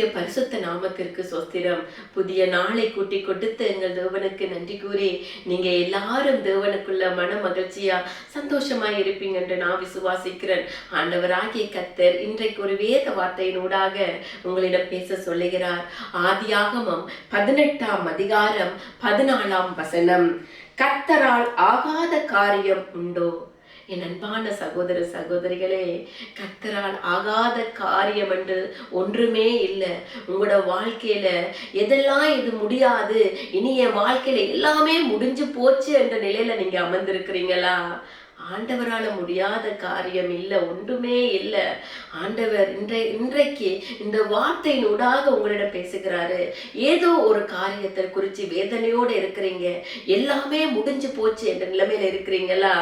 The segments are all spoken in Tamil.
கர்த்தருடைய பரிசுத்த நாமத்திற்கு சொஸ்திரம் புதிய நாளை கூட்டி கொடுத்து எங்கள் தேவனுக்கு நன்றி கூறி நீங்க எல்லாரும் தேவனுக்குள்ள மன மகிழ்ச்சியா சந்தோஷமா இருப்பீங்க என்று நான் விசுவாசிக்கிறேன். ஆண்டவராகிய கத்தர் இன்றைக்கு ஒரு வேத வார்த்தையினூடாக உங்களிடம் பேச சொல்லுகிறார். ஆதியாகமம் பதினெட்டாம் அதிகாரம் பதினாலாம் வசனம். கத்தரால் ஆகாத காரியம் உண்டோ? என் அன்பான சகோதர சகோதரிகளே கத்தரால் ஆகாத காரியம் என்று ஒன்றுமே இல்லை. உங்களோட வாழ்க்கையில எதெல்லாம் இது முடியாது இனி என் வாழ்க்கையில எல்லாமே முடிஞ்சு போச்சு என்ற நிலையில நீங்க அமர்ந்திருக்கிறீங்களா? ஆண்டவரால முடியாத காரியம் இல்லை ஒன்றுமே இல்லை. ஆண்டவர் இன்றை இன்றைக்கு இந்த வார்த்தையினூடாக உங்களிடம் பேசுகிறாரு. ஏதோ ஒரு காரியத்தை குறித்து வேதனையோடு இருக்கிறீங்க. எல்லாமே முடிஞ்சு போச்சு என்ற நிலைமையில இருக்கிறீங்களா?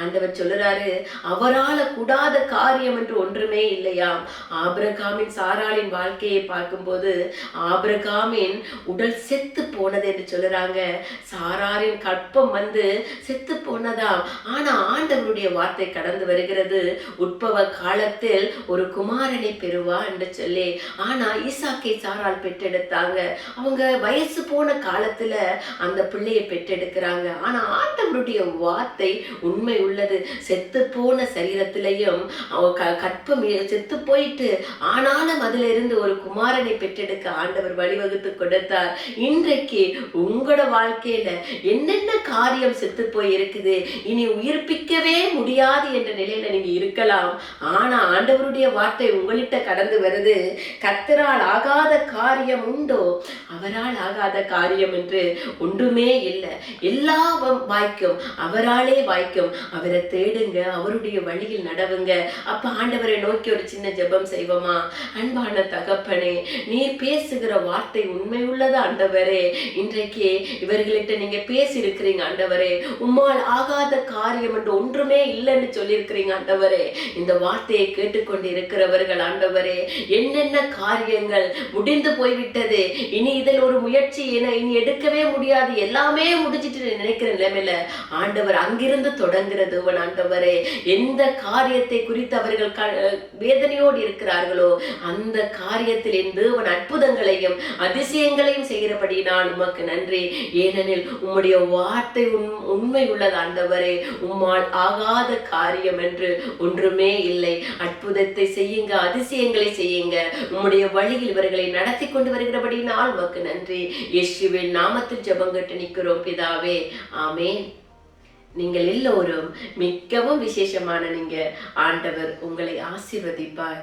ஆண்டவர் சொல்லுறாரு அவரால கூடாத காரியம் என்று ஒன்றுமே இல்லையா? ஆபிரகாமின் சாராளின் வாழ்க்கையை பார்க்கும்போது ஆபிரகாமின் உடல் செத்து போனது என்று சொல்லுறாங்க. சாராரின் கற்பம் வந்து செத்து போனதா? ஆனா ஆண்டவருடைய வார்த்தை கடந்து வருகிறது. உட்பவ காலத்தில் ஒரு குமாரனை பெறுவா என்று சொல்லி ஆனா ஈசாக்கை சாரால் பெற்றெடுத்தாங்க. அவங்க வயசு போன காலத்துல அந்த பிள்ளையை பெற்றெடுக்கிறாங்க. ஆனா ஆண்டவருடைய வார்த்தை உண்மை உள்ளது. செத்து போன சரீரத்திலையும் அவ க- கற்பம் செத்து போயிட்டு ஆனாலும் அதுல இருந்து ஒரு குமாரனை பெற்றெடுக்க ஆண்டவர் வழிவகுத்து கொடுத்தார். இன்றைக்கு உங்களோட வாழ்க்கையில என்னென்ன காரியம் செத்து போய் இருக்குது இனி உயிர்ப்பிக்கவே முடியாது என்ற நிலையில நீங்க இருக்கலாம். ஆனா ஆண்டவருடைய வார்த்தை உங்கள்கிட்ட கடந்து வருது. கத்தரால் ஆகாத காரியம் உண்டோ? அவரால் ஆகாத காரியம் என்று ஒன்றுமே இல்லை. எல்லா வாய்க்கும் அவராலே வாய்க்கும். அவரை தேடுங்க அவருடைய வழியில் நடவுங்க. அப்ப ஆண்டவரை நோக்கி ஒரு சின்ன ஜெபம் செய்வோமா? அன்பான தகப்பனே நீர் பேசுகிற வார்த்தை உண்மை உள்ளது ஆண்டவரே. இன்றைக்கு இவர்கள்ட்ட நீங்க பேசி இருக்கிறீங்க ஆண்டவரே. உம்மால் ஆகாத காரியம் என்று ஒன்றுமே இல்லைன்னு சொல்லியிருக்கிறீங்க ஆண்டவரே. இந்த வார்த்தையை கேட்டுக்கொண்டு இருக்கிறவர்கள் ஆண்டவரே என்னென்ன காரியங்கள் முடிந்து போய்விட்டது? இனி இதில் ஒரு முயற்சி என இனி எடுக்கவே முடியாது. எல்லாமே முடிஞ்சிட்டு நினைக்கிற நிலைமையில ஆண்டவர் அங்கிருந்து தொடங்குறது ஆண்டவரே. எந்த காரியத்தை குறித்து அவர்கள் க- வேதனையோடு இருக்கிறார்களோ அந்த காரியத்தில் என் தேவன் அற்புதங்களையும் அதிசயங்களையும் செய்கிறபடினால் உமக்கு நன்றி. ஏனெனில் உம்முடைய வார்த்தை உண் உண்மை உள்ளது ஆண்டவரே. உம்மால் ஆகாத காரியம் என்று ஒன்றுமே இல்லை. அற்புதத்தை செய்யுங்க அதிசயங்களை செய்யுங்க. உம்முடைய வழியில் இவர்களை நடத்தி கொண்டு வருகிறபடினால் உமக்கு நன்றி. இயேசுவின் நாமத்தில் ஜபங்கட்டு நிற்கிறோம் பிதாவே. ஆமேன். நீங்கள் எல்லோரும் மிகவும் விசேஷமான நீங்க ஆண்டவர் உங்களை ஆசிர்வதிப்பார்.